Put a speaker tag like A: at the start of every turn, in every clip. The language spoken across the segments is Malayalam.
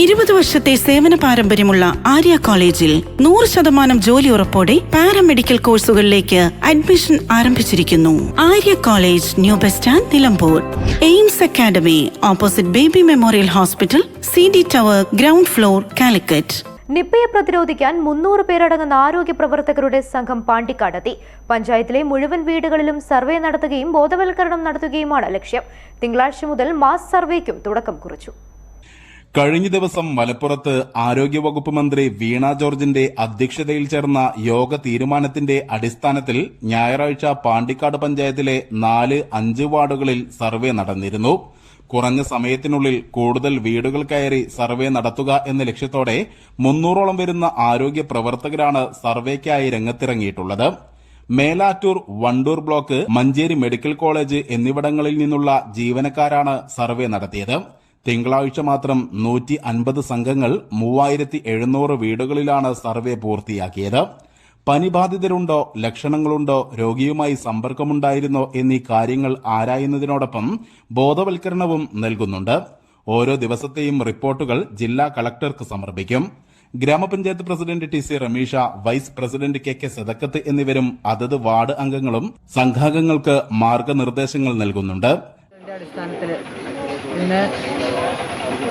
A: ഇരുപത് വർഷത്തെ സേവന പാരമ്പര്യമുള്ള ആര്യ കോളേജിൽ നൂറ് ശതമാനം ജോലി ഉറപ്പോടെ പാരാമെഡിക്കൽ കോഴ്സുകളിലേക്ക് അഡ്മിഷൻ ആരംഭിച്ചിരിക്കുന്നു. Arya college new bus stand Nilambur. Aims academy opposite Baby Memorial Hospital C D tower ground floor Calicut.
B: നിപ്പയെ പ്രതിരോധിക്കാൻ മുന്നൂറ് പേരടങ്ങുന്ന ആരോഗ്യ പ്രവർത്തകരുടെ സംഘം പാണ്ടിക്കാടെത്തി പഞ്ചായത്തിലെ മുഴുവൻ വീടുകളിലും സർവേ നടത്തുകയും ബോധവൽക്കരണം നടത്തുകയുമാണ് ലക്ഷ്യം. തിങ്കളാഴ്ച മുതൽ മാസ് സർവേക്കും തുടക്കം കുറിച്ചു.
C: കഴിഞ്ഞ ദിവസം മലപ്പുറത്ത് ആരോഗ്യവകുപ്പ് മന്ത്രി വീണ ജോർജിന്റെ അധ്യക്ഷതയിൽ ചേർന്ന യോഗ തീരുമാനത്തിന്റെ അടിസ്ഥാനത്തിൽ ഞായറാഴ്ച പാണ്ടിക്കാട് പഞ്ചായത്തിലെ നാല് അഞ്ച് വാർഡുകളിൽ സർവേ നടന്നിരുന്നു. കുറഞ്ഞ സമയത്തിനുള്ളിൽ കൂടുതൽ വീടുകൾ കയറി സർവേ നടത്തുക എന്ന ലക്ഷ്യത്തോടെ മുന്നൂറോളം വരുന്ന ആരോഗ്യ പ്രവർത്തകരാണ് സർവേക്കായി രംഗത്തിറങ്ങിയിട്ടുള്ളത്. Melattur Wandoor block Manjeri medical college എന്നിവിടങ്ങളിൽ നിന്നുള്ള ജീവനക്കാരാണ് സർവേ നടത്തിയത്. തിങ്കളാഴ്ച മാത്രം നൂറ്റി അൻപത് സംഘങ്ങൾ മൂവായിരത്തി എഴുന്നൂറ് വീടുകളിലാണ് സർവേ പൂർത്തിയാക്കിയത്. പനിബാധിതരുണ്ടോ ലക്ഷണങ്ങളുണ്ടോ? രോഗിയുമായി സമ്പർക്കമുണ്ടായിരുന്നോ? എന്നീ കാര്യങ്ങൾ ആരായുന്നതിനോടൊപ്പം ബോധവൽക്കരണവും നൽകുന്നുണ്ട്. ഓരോ ദിവസത്തെയും റിപ്പോർട്ടുകൾ ജില്ലാ കളക്ടർക്ക് സമർപ്പിക്കും. ഗ്രാമപഞ്ചായത്ത് president T C Ramisha vice president K K Sadakkath എന്നിവരും അതത് വാർഡ് അംഗങ്ങളും സംഘാംഗങ്ങൾക്ക് മാർഗനിർദ്ദേശങ്ങൾ നൽകുന്നുണ്ട്.
D: ഇന്ന്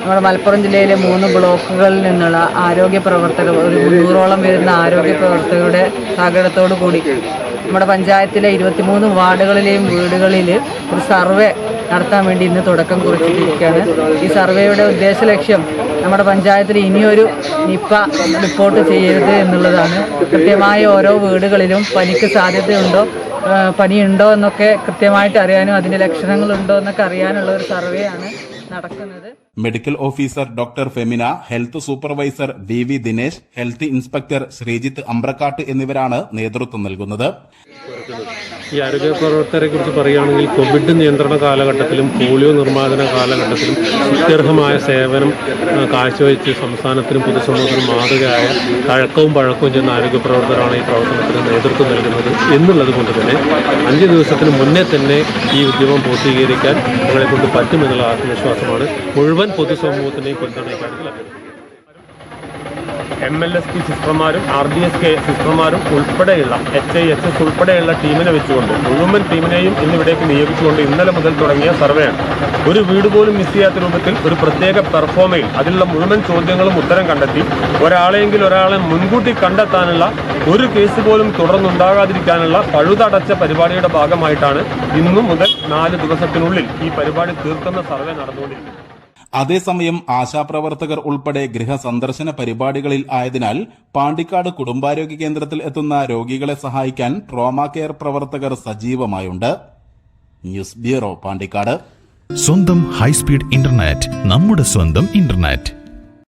D: നമ്മുടെ മലപ്പുറം ജില്ലയിലെ മൂന്ന് ബ്ലോക്കുകളിൽ നിന്നുള്ള ആരോഗ്യ പ്രവർത്തകർ ഒരു മുന്നൂറോളം വരുന്ന ആരോഗ്യ പ്രവർത്തകരുടെ സഹകരണത്തോടു കൂടി നമ്മുടെ പഞ്ചായത്തിലെ ഇരുപത്തിമൂന്ന് വാർഡുകളിലെയും വീടുകളിൽ ഒരു സർവേ നടത്താൻ വേണ്ടി ഇന്ന് തുടക്കം കുറിച്ചിരിക്കുകയാണ്. ഈ സർവേയുടെ ഉദ്ദേശ ലക്ഷ്യം നമ്മുടെ പഞ്ചായത്തിൽ ഇനിയൊരു നിപ്പ റിപ്പോർട്ട് ചെയ്യരുത് എന്നുള്ളതാണ്. കൃത്യമായ ഓരോ വീടുകളിലും പനിക്ക് സാധ്യതയുണ്ടോ? പനിയുണ്ടോ എന്നൊക്കെ കൃത്യമായിട്ട് അറിയാനും ലക്ഷണങ്ങൾ ഉണ്ടോ എന്നൊക്കെ അറിയാനുള്ള ഒരു സർവേ ആണ് നടക്കുന്നത്.
C: Medical officer doctor Femina health supervisor D V Dinesh health inspector Sreejith Ambrakkat എന്നിവരാണ് നേതൃത്വം നൽകുന്നത്.
E: ഈ ആരോഗ്യ പ്രവർത്തകരെ കുറിച്ച് പറയുകയാണെങ്കിൽ കോവിഡ് നിയന്ത്രണ കാലഘട്ടത്തിലും പോളിയോ നിർമ്മാർജന കാലഘട്ടത്തിലും അത്യർഹമായ സേവനം കാഴ്ചവെച്ച് സംസ്ഥാനത്തിനും പൊതുസമൂഹത്തിനും മാതൃകയായ കഴക്കവും പഴക്കവും ചെന്ന ആരോഗ്യ പ്രവർത്തകരാണ് ഈ പ്രവർത്തനത്തിന് നേതൃത്വം നൽകുന്നത് എന്നുള്ളത് കൊണ്ട് തന്നെ അഞ്ച് ദിവസത്തിന് മുന്നേ തന്നെ ഈ ഉദ്യമം പൂർത്തീകരിക്കാൻ ഞങ്ങളെക്കൊണ്ട് കൊണ്ട് പറ്റുമെന്നുള്ള ആത്മവിശ്വാസമാണ് മുഴുവൻ പൊതുസമൂഹത്തിനെയും പിന്തുണയ്ക്കാൻ ലഭ്യത എം എൽ എസ് പി സിസ്റ്റർമാരും ആർ ഡി എസ് കെ സിസ്റ്റർമാരും ഉൾപ്പെടെയുള്ള എച്ച് ഐ എച്ച് എസ് ഉൾപ്പെടെയുള്ള ടീമിനെ വെച്ചുകൊണ്ട് മുഴുവൻ ടീമിനെയും ഇന്നിവിടേക്ക് നിയോഗിച്ചുകൊണ്ട് ഇന്നലെ മുതൽ തുടങ്ങിയ സർവേയാണ് ഒരു വീട് പോലും മിസ് ചെയ്യാത്ത രൂപത്തിൽ ഒരു പ്രത്യേക പെർഫോമയിൽ അതിലുള്ള മുഴുവൻ ചോദ്യങ്ങളും ഉത്തരം കണ്ടെത്തി ഒരാളെങ്കിൽ ഒരാളെ മുൻകൂട്ടി കണ്ടെത്താനുള്ള ഒരു കേസ് പോലും തുടർന്നുണ്ടാകാതിരിക്കാനുള്ള പഴുതടച്ച പരിപാടിയുടെ ഭാഗമായിട്ടാണ് ഇന്നു മുതൽ നാല് ദിവസത്തിനുള്ളിൽ ഈ പരിപാടി തീർക്കുന്ന സർവേ നടന്നുകൊണ്ടിരിക്കുന്നത്.
C: അതേസമയം ആശാപ്രവർത്തകർ ഉൾപ്പെടെ ഗൃഹസന്ദർശന പരിപാടികളിൽ ആയതിനാൽ പാണ്ടിക്കാട് കുടുംബാരോഗ്യ കേന്ദ്രത്തിൽ എത്തുന്ന രോഗികളെ സഹായിക്കാൻ ട്രോമ കെയർ പ്രവർത്തകർ സജീവമായുണ്ട്. News bureau Pandikkad.
F: സ്വന്തം ഹൈസ്പീഡ് ഇന്റർനെറ്റ് നമ്മുടെ സ്വന്തം ഇന്റർനെറ്റ്.